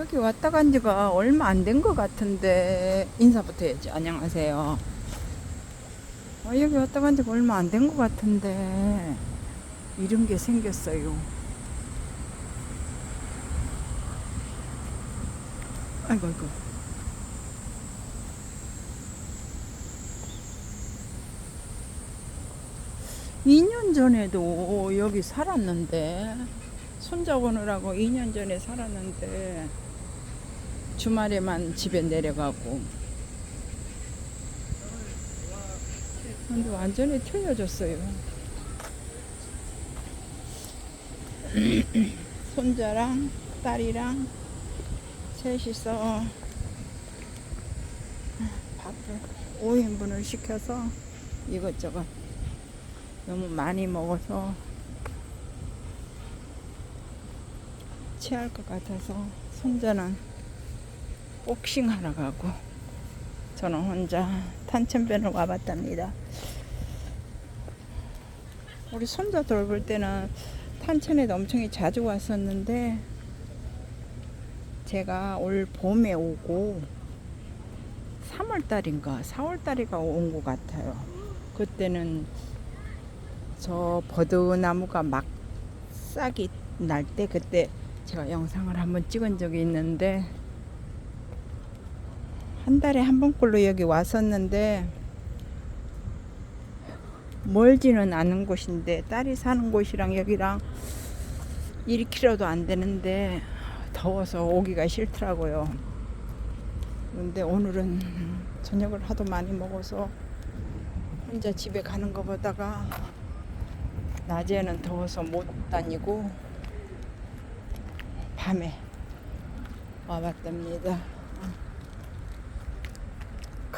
여기 왔다 간 지가 얼마 안 된 것 같은데 인사부터 해야지. 안녕하세요. 어, 여기 왔다 간 지가 얼마 안 된 것 같은데 이런 게 생겼어요. 아이고 아이고. 2년 전에도 여기 살았는데 손자 오느라고 2년 전에 살았는데 주말에만 집에 내려가고. 근데 완전히 틀려졌어요. 손자랑 딸이랑 셋이서 밥을 5인분을 시켜서 이것저것 너무 많이 먹어서 체할 것 같아서 손자는 복싱하러 가고 저는 혼자 탄천변을 와봤답니다. 우리 손자 돌볼 때는 탄천에도 엄청 자주 왔었는데 제가 올 봄에 오고 3월달인가 4월달인가 온 것 같아요. 그때는 저 버드나무가 막 싹이 날 때 그때 제가 영상을 한번 찍은 적이 있는데 한 달에 한 번꼴로 여기 왔었는데 멀지는 않은 곳인데 딸이 사는 곳이랑 여기랑 1km도 안 되는데 더워서 오기가 싫더라고요. 근데 오늘은 저녁을 하도 많이 먹어서 혼자 집에 가는 것보다가 낮에는 더워서 못 다니고 밤에 와봤답니다.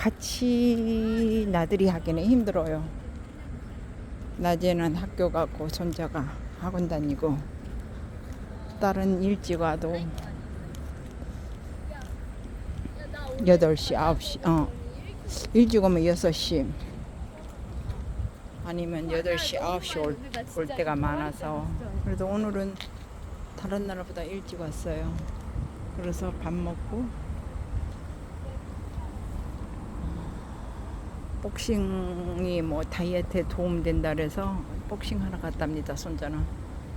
같이 나들이 하기는 힘들어요. 낮에는 학교 가고 손자가 학원 다니고 딸은 일찍 와도 8시, 9시, 어, 일찍 오면 6시 아니면 8시, 9시 올, 올 때가 많아서 그래도 오늘은 다른 나라보다 일찍 왔어요. 그래서 밥 먹고 복싱이 뭐 다이어트에 도움된다 그래서 복싱 하러 갔답니다. 손자는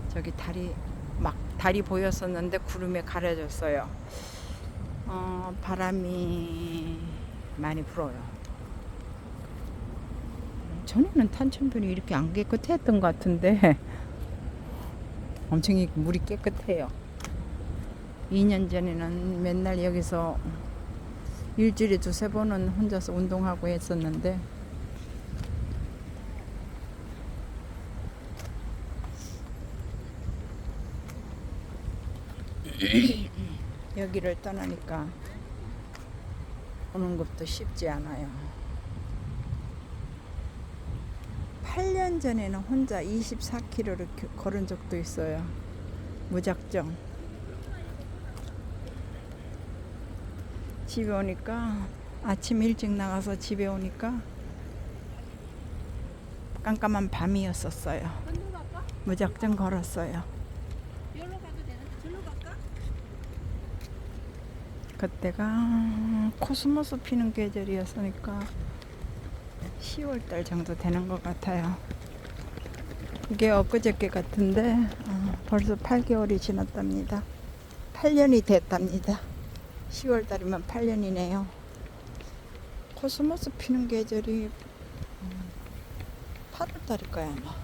저기 다리 막 다리 보였었는데 구름에 가려졌어요. 어, 바람이 많이 불어요. 전에는 탄천변이 이렇게 안 깨끗했던 것 같은데 엄청 이 물이 깨끗해요. 2년 전에는 맨날 여기서 일주일에 두세 번은 혼자서 운동하고 했었는데 여기를 떠나니까 오는 것도 쉽지 않아요. 8년 전에는 혼자 24km를 걸은 적도 있어요. 무작정. 집에 오니까 아침 일찍 나가서 집에 오니까 깜깜한 밤이었었어요. 무작정 걸었어요. 그때가 코스모스 피는 계절이었으니까 10월 달 정도 되는 것 같아요. 이게 엊그저께 같은데 어, 벌써 8개월이 지났답니다. 8년이 됐답니다. 10월 달이면 8년이네요. 코스모스 피는 계절이 8월 달일 거야 아마.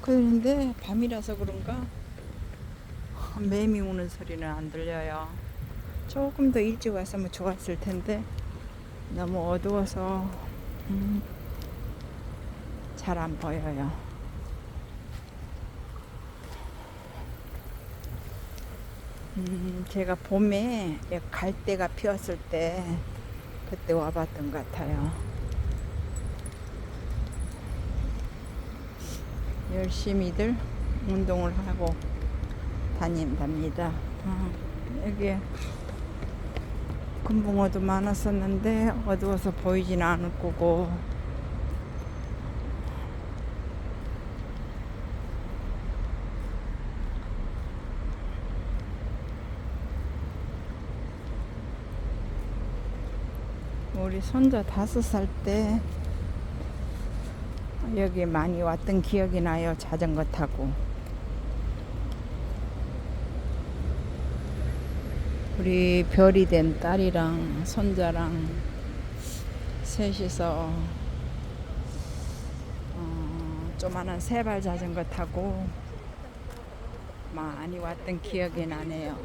그런데 밤이라서 그런가 매미 우는 소리는 안 들려요. 조금 더 일찍 왔으면 좋았을 텐데 너무 어두워서 음, 잘 안 보여요. 음, 제가 봄에 갈대가 피었을 때 그때 와봤던 것 같아요. 열심히들 운동을 하고 다닌답니다. 어, 여기 금붕어도 많았었는데 어두워서 보이지는 않을 거고 우리 손자 다섯 살 때 여기 많이 왔던 기억이 나요. 자전거 타고. 우리 별이 된 딸이랑 손자랑 셋이서 어, 조만한 세발 자전거 타고 많이 왔던 기억이 나네요.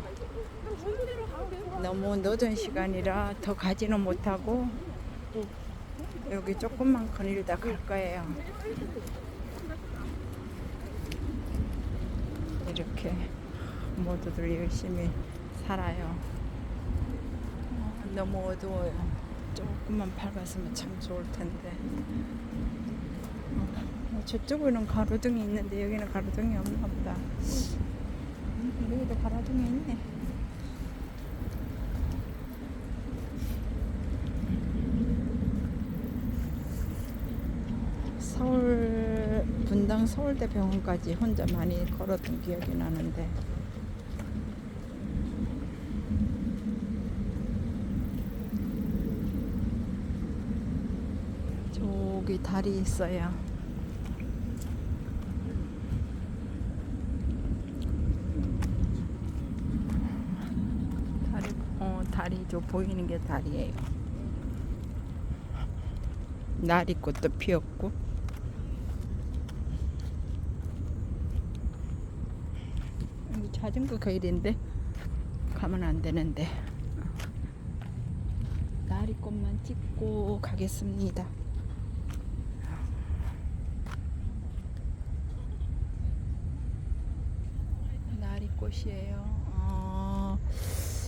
너무 늦은 시간이라 더 가지는 못하고 여기 조금만 거닐다 갈 거예요. 이렇게 모두들 열심히 살아요. 어, 너무 어두워요. 조금만 밝았으면 참 좋을 텐데. 어, 저쪽에는 가로등이 있는데 여기는 가로등이 없나 보다. 음, 여기도 가로등이 있네. 서울 분당 서울대 병원까지 혼자 많이 걸었던 기억이 나는데 저기 다리 있어요. 다리 어 다리 저 보이는 게 다리예요. 나리꽃도 피었고 여기 자전거 거일인데 가면 안 되는데 나리꽃만 찍고 가겠습니다. 나리꽃이에요.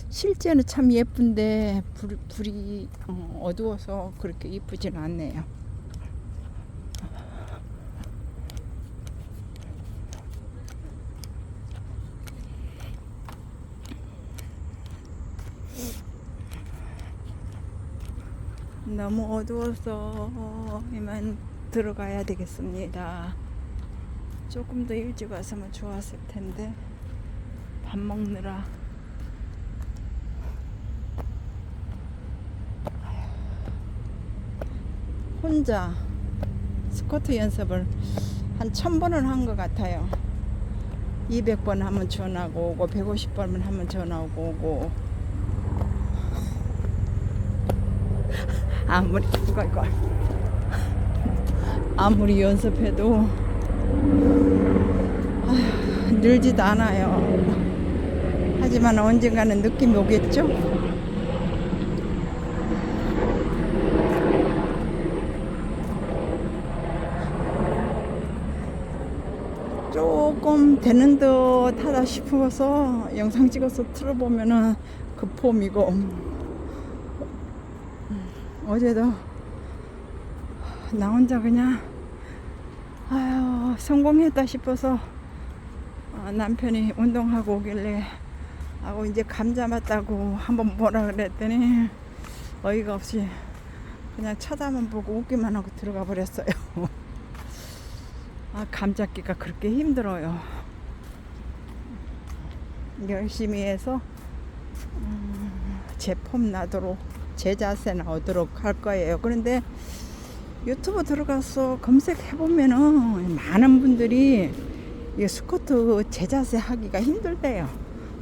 어, 실제는 참 예쁜데 불, 불이 어, 어두워서 그렇게 이쁘진 않네요. 너무 어두워서 이만 들어가야 되겠습니다. 조금 더 일찍 왔으면 좋았을 텐데 밥 먹느라 혼자 스쿼트 연습을 한천 번은 한 것 같아요. 200번 하면 전화고 오고 150번 하면 전화 오고 오고 아무리 이거 아무리 연습해도 아휴, 늘지도 않아요. 하지만 언젠가는 느낌이 오겠죠? 조금 되는 듯 하다 싶어서 영상 찍어서 틀어보면은 그 폼이고 어제도 나 혼자 그냥 아유 성공했다 싶어서 어, 남편이 운동하고 오길래 하고 이제 감 잡았다고 한번 뭐라 그랬더니 어이가 없이 그냥 쳐다만 보고 웃기만 하고 들어가 버렸어요. 아, 감 잡기가 그렇게 힘들어요. 열심히 해서 음, 제품 나도록 제 자세 나오도록 할 거예요. 그런데 유튜브 들어가서 검색해 보면은 많은 분들이 이 스쿼트 제 자세 하기가 힘들대요.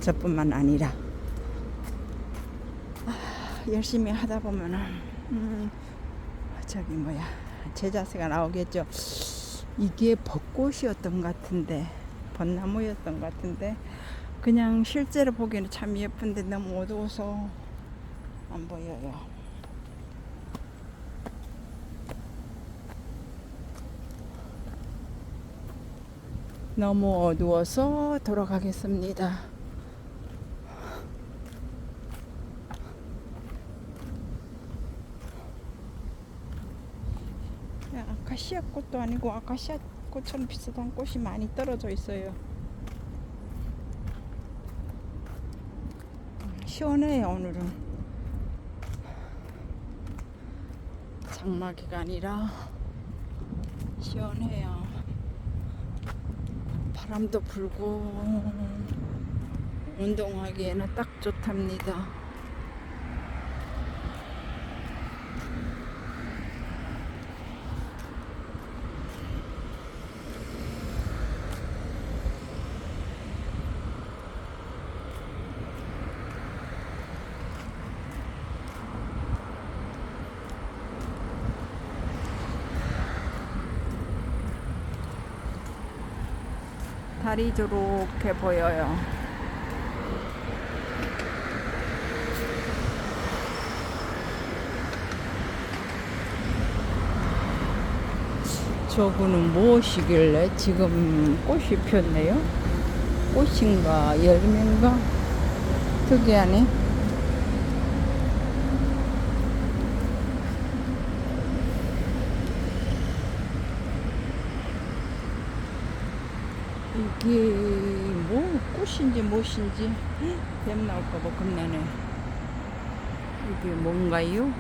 저뿐만 아니라 아, 열심히 하다 보면은 음, 저기 뭐야 제 자세가 나오겠죠. 이게 벚꽃이었던 것 같은데 벚나무였던 것 같은데 그냥 실제로 보기에는 참 예쁜데 너무 어두워서 안 보여요. 너무 어두워서 돌아가겠습니다. 야, 아카시아 꽃도 아니고 아카시아 꽃처럼 비슷한 꽃이 많이 떨어져 있어요. 시원해요 오늘은. 장마 기간이라 시원해요. 바람도 불고 운동하기에는 딱 좋답니다. 달이 저렇게 보여요. 저거는 무엇이길래 지금 꽃이 폈네요? 꽃인가 열매인가? 특이하네. 이게 뭐 꽃인지 무엇인지 뱀 나올까봐 겁나네. 이게 뭔가요?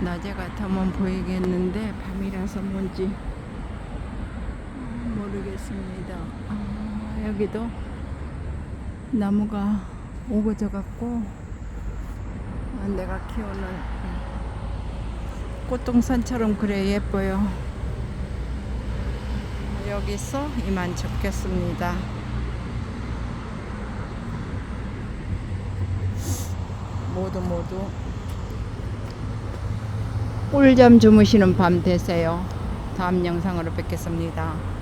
낮에 같으면 보이겠는데 밤이라서 뭔지 모르겠습니다. 아, 여기도 나무가 오고져 갖고 아, 내가 키우는 꽃동산처럼 그래 예뻐요. 여기서 이만 적겠습니다. 모두 모두 꿀잠 주무시는 밤 되세요. 다음 영상으로 뵙겠습니다.